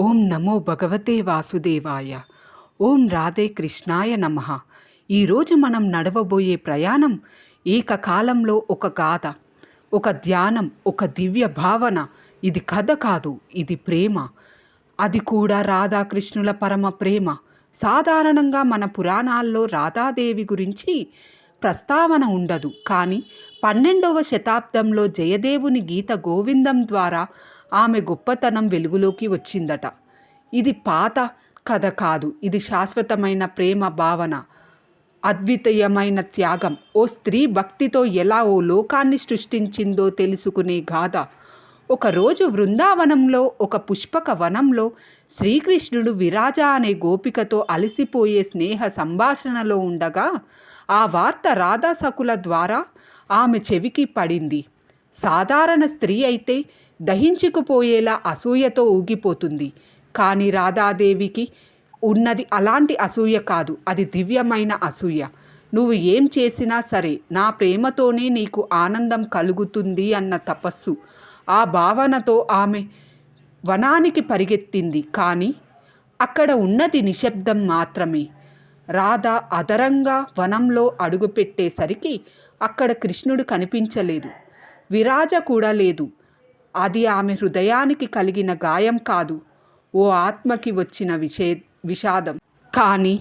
ఓం నమో భగవతే వాసుదేవాయ. ఓం రాధే కృష్ణాయ నమ. ఈరోజు మనం నడవబోయే ప్రయాణం ఏకకాలంలో ఒక గాథ ఒక ధ్యానం ఒక దివ్య భావన. ఇది కథ కాదు ఇది ప్రేమ. అది కూడా రాధాకృష్ణుల పరమ ప్రేమ. సాధారణంగా మన పురాణాల్లో రాధాదేవి గురించి ప్రస్తావన ఉండదు. కానీ పన్నెండవ శతాబ్దంలో జయదేవుని గీత గోవిందం ద్వారా ఆమె గొప్పతనం వెలుగులోకి వచ్చిందట. ఇది పాత కథ కాదు. ఇది శాశ్వతమైన ప్రేమ భావన. అద్వితీయమైన త్యాగం. ఓ స్త్రీ భక్తితో ఎలా ఓ లోకాన్ని సృష్టించిందో తెలుసుకునే గాథ. ఒకరోజు బృందావనంలో ఒక పుష్పక వనంలో శ్రీకృష్ణుడు విరాజ అనే గోపికతో అలసిపోయే స్నేహ సంభాషణలో ఉండగా ఆ వార్త రాధాసకుల ద్వారా ఆమె చెవికి పడింది. సాధారణ స్త్రీ అయితే దహించుకుపోయేలా అసూయతో ఊగిపోతుంది. కానీ రాధాదేవికి ఉన్నది అలాంటి అసూయ కాదు. అది దివ్యమైన అసూయ. నువ్వు ఏం చేసినా సరే నా ప్రేమతోనే నీకు ఆనందం కలుగుతుంది అన్న తపస్సు. ఆ భావనతో ఆమె వనానికి పరిగెత్తింది. కానీ అక్కడ ఉన్నది నిశ్శబ్దం మాత్రమే. రాధ అదరంగా వనంలో అడుగుపెట్టేసరికి అక్కడ కృష్ణుడు కనిపించలేదు. విరాజ కూడా లేదు. అది ఆమె హృదయానికి కలిగిన గాయం కాదు. ఓ ఆత్మకి వచ్చిన విషే విషాదం. కానీ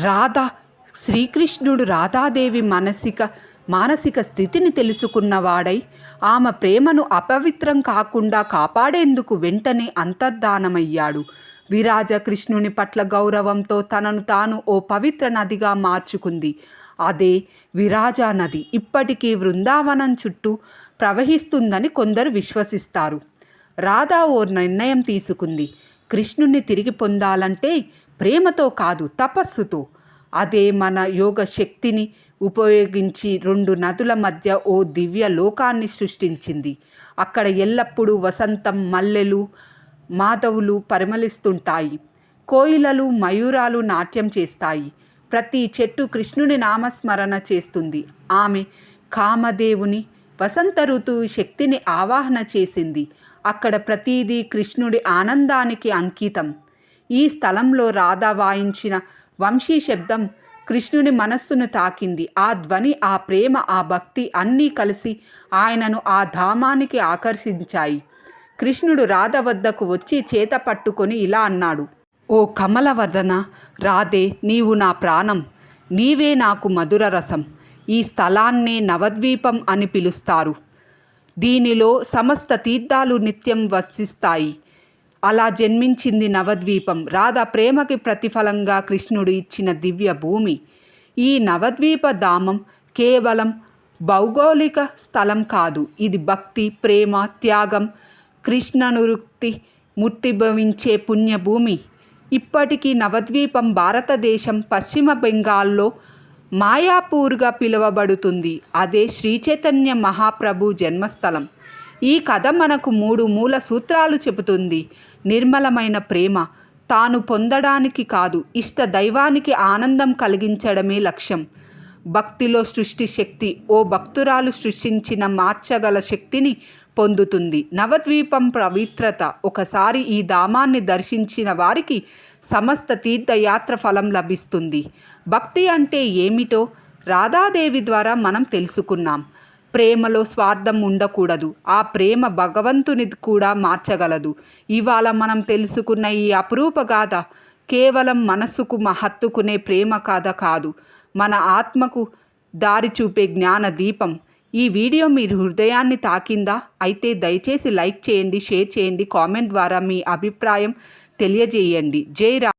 రాధ శ్రీకృష్ణుడు రాధాదేవి మానసిక మానసిక స్థితిని తెలుసుకున్నవాడై ఆమె ప్రేమను అపవిత్రం కాకుండా కాపాడేందుకు వెంటనే అంతర్ధానమయ్యాడు. విరాజ కృష్ణుని పట్ల గౌరవంతో తనను తాను ఓ పవిత్ర నదిగా మార్చుకుంది. అదే విరాజా నది ఇప్పటికీ బృందావనం చుట్టూ ప్రవహిస్తుందని కొందరు విశ్వసిస్తారు. రాధా ఓ నిర్ణయం తీసుకుంది. కృష్ణుణ్ణి తిరిగి పొందాలంటే ప్రేమతో కాదు తపస్సుతో. అదే మన యోగ శక్తిని ఉపయోగించి రెండు నదుల మధ్య ఓ దివ్య లోకాన్ని సృష్టించింది. అక్కడ ఎల్లప్పుడూ వసంతం మల్లెలు మాధవులు పరిమళిస్తుంటాయి. కోయిలలు మయూరాలు నాట్యం చేస్తాయి. ప్రతి చెట్టు కృష్ణుని నామస్మరణ చేస్తుంది. ఆమె కామదేవుని వసంత ఋతువు శక్తిని ఆవాహన చేసింది. అక్కడ ప్రతీదీ కృష్ణుడి ఆనందానికి అంకితం. ఈ స్థలంలో రాధ వాయించిన వంశీ శబ్దం కృష్ణుని మనస్సును తాకింది. ఆ ధ్వని ఆ ప్రేమ ఆ భక్తి అన్నీ కలిసి ఆయనను ఆ ధామానికి ఆకర్షించాయి. కృష్ణుడు రాధ వద్దకు వచ్చి చేత పట్టుకొని ఇలా అన్నాడు. ఓ కమలవదన రాధే నీవు నా ప్రాణం. నీవే నాకు మధుర రసం. ఈ స్థలాన్నే నవద్వీపం అని పిలుస్తారు. దీనిలో సమస్త తీర్థాలు నిత్యం వసిస్తాయి. అలా జన్మించింది నవద్వీపం. రాధ ప్రేమకి ప్రతిఫలంగా కృష్ణుడు ఇచ్చిన దివ్య భూమి. ఈ నవద్వీప ధామం కేవలం భౌగోళిక స్థలం కాదు. ఇది భక్తి ప్రేమ త్యాగం కృష్ణనురుక్తి మూర్తిభవించే పుణ్యభూమి. ఇప్పటికీ నవద్వీపం భారతదేశం పశ్చిమ బెంగాల్లో మాయాపూర్గా పిలువబడుతుంది. అదే శ్రీచైతన్య మహాప్రభు జన్మస్థలం. ఈ కథ మనకు మూడు మూల సూత్రాలు చెబుతుంది. నిర్మలమైన ప్రేమ తాను పొందడానికి కాదు ఇష్ట దైవానికి ఆనందం కలిగించడమే లక్ష్యం. భక్తిలో సృష్టి శక్తి ఓ భక్తురాలు సృష్టించిన మార్చగల శక్తిని పొందుతుంది. నవద్వీపం పవిత్రత. ఒకసారి ఈ ధామాన్ని దర్శించిన వారికి సమస్త తీర్థయాత్ర ఫలం లభిస్తుంది. భక్తి అంటే ఏమిటో రాధాదేవి ద్వారా మనం తెలుసుకున్నాం. ప్రేమలో స్వార్థం ఉండకూడదు. ఆ ప్రేమ భగవంతుని కూడా మార్చగలదు. ఇవాళ మనం తెలుసుకున్న ఈ అపురూప గాథ కేవలం మనస్సుకు మహత్తుకునే ప్రేమ కథ కాదు. మన ఆత్మకు దారి చూపే జ్ఞాన దీపం ఈ వీడియో మీ హృదయాన్ని తాకిందా? అయితే దయచేసి లైక్ చేయండి షేర్ చేయండి కామెంట్ ద్వారా మీ అభిప్రాయం తెలియజేయండి. జై రా